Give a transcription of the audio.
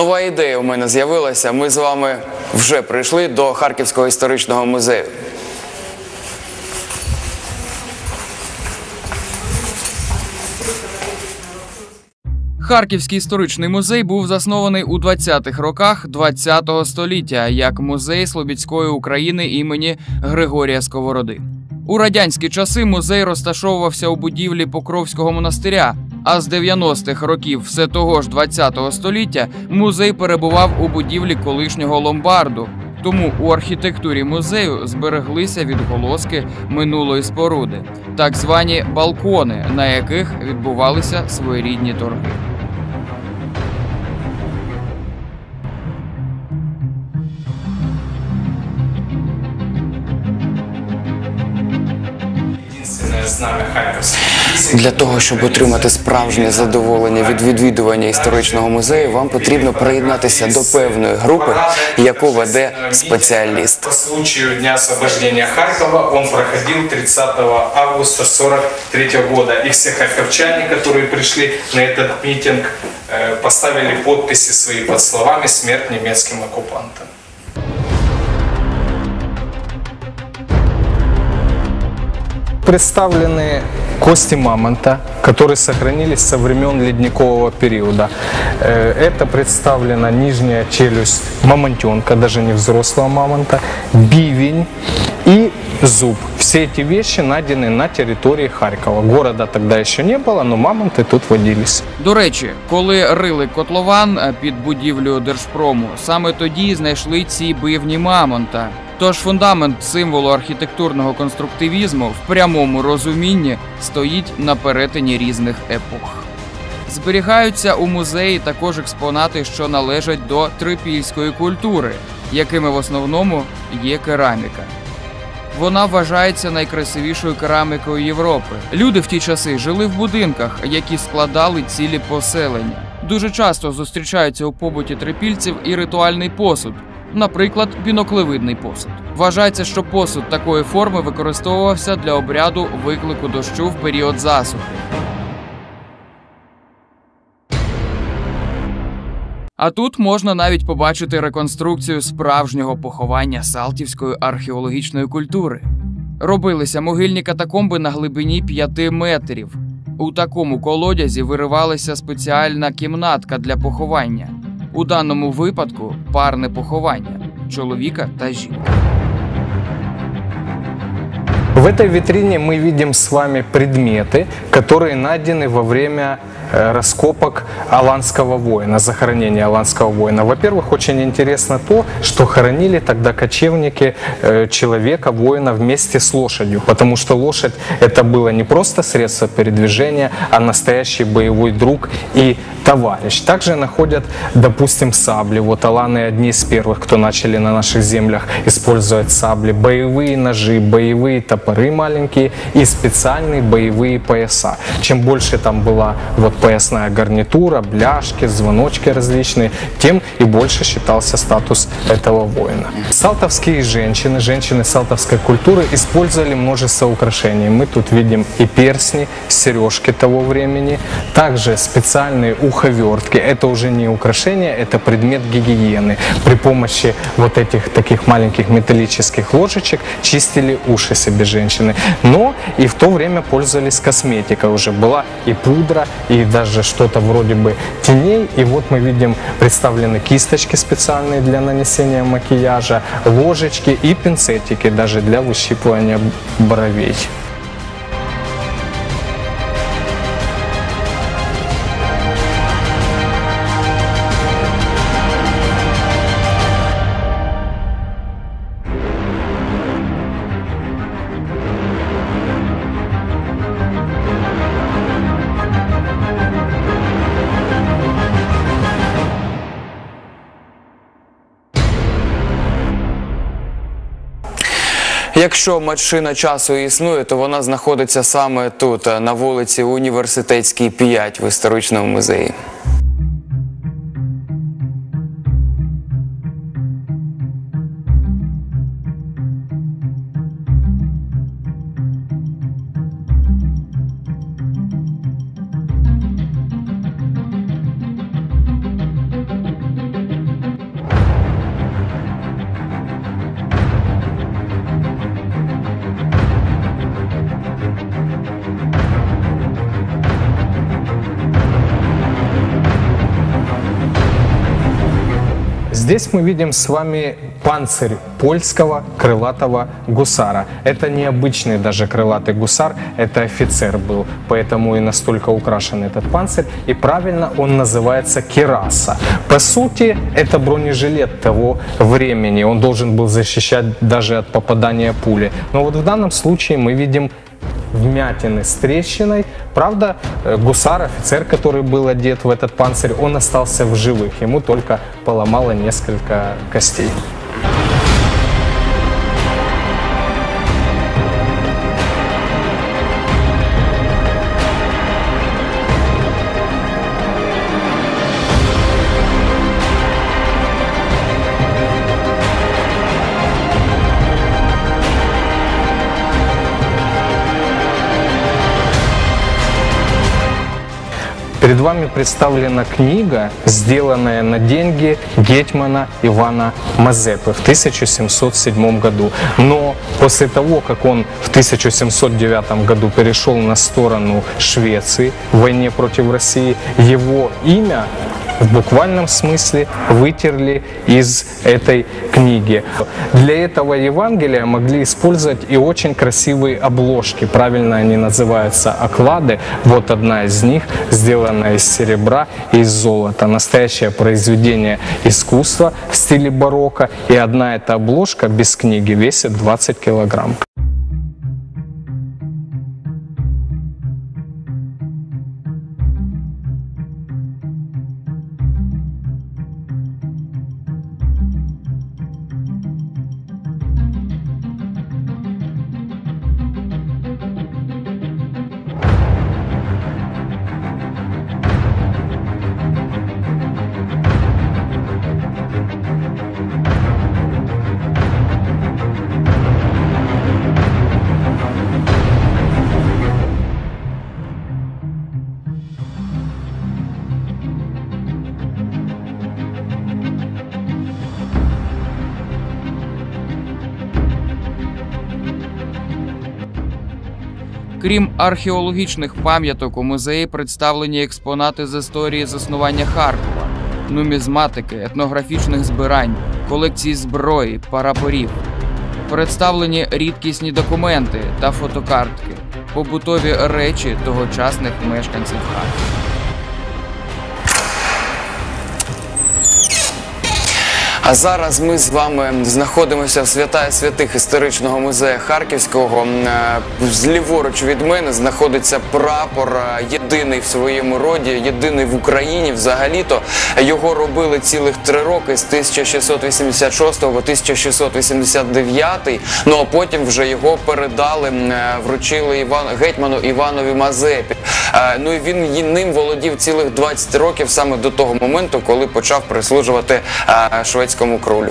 Нова ідея у мене з'явилася. Ми з вами вже прийшли до Харківського історичного музею. Харківський історичний музей був заснований у 20-х роках ХХ століття як музей Слобідської України імені Григорія Сковороди. У радянські часи музей розташовувався у будівлі Покровського монастиря. А з 90-х років все того ж 20-го століття музей перебував у будівлі колишнього ломбарду. Тому у архітектурі музею збереглися відголоски минулої споруди, так звані балкони, на яких відбувалися своєрідні торги. Знамя Харьковской дивизии. Для того, щоб отримати справжнє задоволення від відвідування історичного музею, вам потрібно приєднатися до певної групи, яку веде спеціаліст. По случаю Дня освобождения Харькова он проходил 30 августа 43 года. И все харьковчане, которые пришли на этот митинг, э, поставили подписи свои под словами «Смерть немецким оккупантам». Представлены кости мамонта, которые сохранились со времен ледникового периода. Э, Это представлена нижняя челюсть мамонтенка, даже не взрослого мамонта, бивень и зуб. Все эти вещи найдены на территории Харькова. Города тогда еще не было, но мамонты тут водились. До речі, коли рили котлован е, під будівлею Держпрому, саме тоді знайшли ці бивні мамонта. Тож фундамент символу архітектурного конструктивізму в прямому розумінні стоїть на перетині різних епох. Зберігаються у музеї також експонати, що належать до трипільської культури, якими в основному є кераміка. Вона вважається найкрасивішою керамікою Європи. Люди в ті часи жили в будинках, які складали цілі поселення. Дуже часто зустрічається у побуті трипільців і ритуальний посуд, наприклад, біноклевидний посуд. Вважається, що посуд такої форми використовувався для обряду виклику дощу в період засухи. А тут можна навіть побачити реконструкцію справжнього поховання салтівської археологічної культури. Робилися могильні катакомби на глибині 5 метрів. У такому колодязі виривалася спеціальна кімнатка для поховання. У даному випадку парне поховання чоловіка та жінки. В этой витрине мы видим с вами предметы, которые найдены во время э, раскопок аланского воина, захоронения аланского воина. Во-первых, очень интересно то, что хоронили тогда кочевники э, человека, воина вместе с лошадью, потому что лошадь это было не просто средство передвижения, а настоящий боевой друг и товарищ. Также находят, допустим, сабли. Вот аланы одни из первых, кто начали на наших землях использовать сабли, боевые ножи, боевые топоры маленькие и специальные боевые пояса. Чем больше там была вот поясная гарнитура, бляшки, звоночки различные, тем и больше считался статус этого воина. Салтовские женщины, женщины салтовской культуры использовали множество украшений. Мы тут видим и перстни, сережки того времени, также специальные уховертки. Это уже не украшение, это предмет гигиены. При помощи вот этих таких маленьких металлических ложечек чистили уши себе женщины. Но и в то время пользовались косметикой уже. Была и пудра, и даже что-то вроде бы теней. И вот мы видим представлены кисточки специальные для нанесения макияжа, ложечки и пинцетики даже для выщипывания бровей. Якщо машина часу існує, то вона знаходиться саме тут, е, на вулиці Університетській 5 в історичному музеї. Здесь мы видим с вами панцирь польского крылатого гусара. Это необычный даже крылатый гусар, это офицер был, поэтому и настолько украшен этот панцирь. И правильно он называется кераса. По сути, это бронежилет того времени. Он должен был защищать даже от попадания пули. Но вот в данном случае мы видим вмятины с трещиной. Правда, э, гусар, офицер, который был одет в этот панцирь, он остался в живых. Ему только поломало несколько костей. Перед вами представлена книга, сделанная на деньги Гетмана Ивана Мазепы в 1707 году. Но после того, как он в 1709 году перешел на сторону Швеции в войне против России, его имя в буквальном смысле вытерли из этой книги. Для этого Евангелия могли использовать и очень красивые обложки. Правильно они называются оклады. Вот одна из них, сделанная из серебра и из золота. Настоящее произведение искусства в стиле барокко. И одна эта обложка без книги весит 20 килограмм. Крім археологічних пам'яток, у музеї представлені експонати з історії заснування Харкова, нумізматики, етнографічних збирань, колекції зброї, парапорів. Представлені рідкісні документи та фотокартки, побутові речі тогочасних мешканців Харкова. А зараз ми з вами знаходимося в святая святих історичного музею Харківського. Е, Зліворуч від мене знаходиться прапор, е, єдиний в своєму роді, єдиний в Україні. Взагалі-то його робили цілих три роки з 1686 по 1689. Ну а потім вже його передали, е, вручили Іван гетьману Іванові Мазепі. Ну і він ним володів цілих 20 років саме до того моменту, коли почав прислужувати е, шведському кролю.